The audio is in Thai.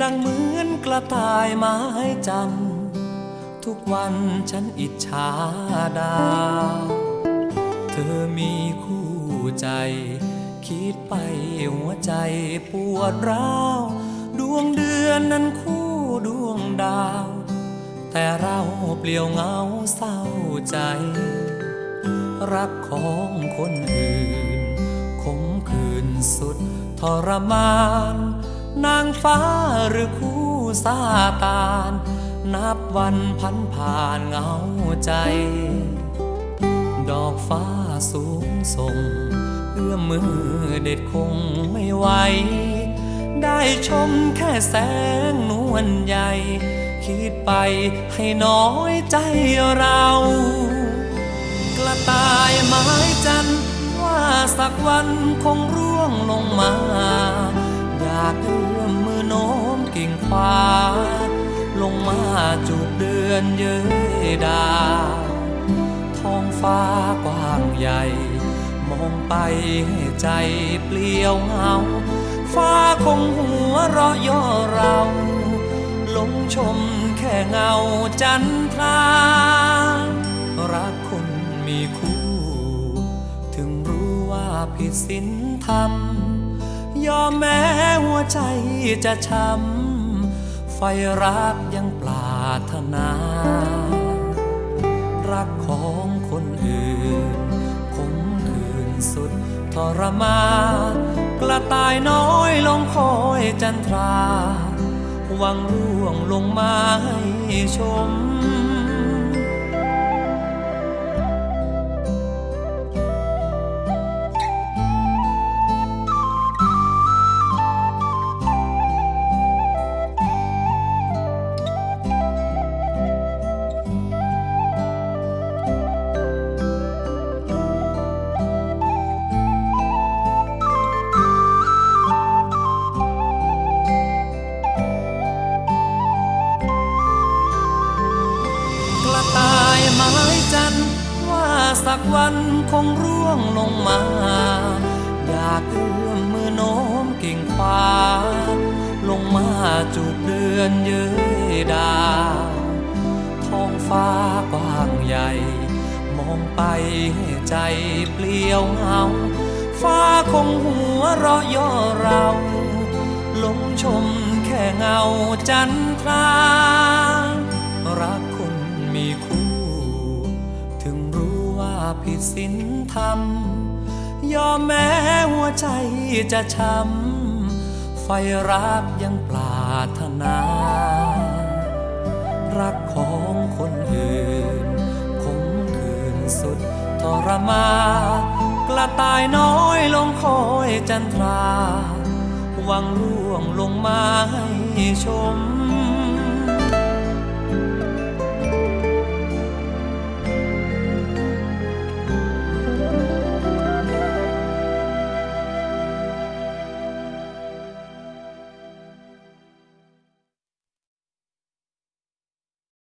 ดังเหมือนกระต่ายไม้จันทุกวันฉันอิจฉาดาว เธอมีคู่ใจ คิดไปหัวใจปวดร้าว ดวงเดือนนั้นคู่ดวงดาว แต่เราเปลี่ยวเหงาเศร้าใจ รักของคนอื่นคงคืนสุดทรมาน นางฟ้าหรือคู่ซาตาน นับวันพันผ่านเหงาใจ ดอกฟ้าสูงส่ง เอื้อมมือเด็ดคงไม่ไหว ได้ชมแค่แสงนวลใหญ่ คิดไปให้น้อยใจเรา กระต่ายไม้จันทร์ว่าสักวันคงร่วงลงมาากเอื้อมมือโน้มกิ่งฟ้า ลงมาจูบเดือนเย้ยดา ท้องฟ้ากว้างใหญ่ มองไปให้ใจเปลี่ยวเหงา ฟ้าคงหัวเราะย่อเราลงชมแค่เงาจันทรารักคนมีคู่ ถึงรู้ว่าผิดศีลธรรมยอมแม้ ใจจะช้ำไฟรักยังปรารถนา รักของคนอื่นคงคืนสุดทรมากระต่ายน้อยลงคอยจันทราหวังร่วงลงมาให้ชม ไม้จันทร์ว่าสักวันคงร่วงลงมา อยากเอื้อมมือโน้มกิ่งฟ้า ลงมาจูบเดือนเย้ยดาวท้องฟ้ากว้างใหญ่ มองไปให้ใจเปลี่ยวเหงา ฟ้าคงหัวเราะย่อเรา ลงชมแค่เงาจันทรา ผิดศีลธรรม ยอมแม้หัวใจจะช้ำ ไฟรักยังปรารถนา รักของคนอื่นคงคืนสุดทรมากระต่ายน้อยลงคอยจันทรา หวังร่วงลงมาให้ชม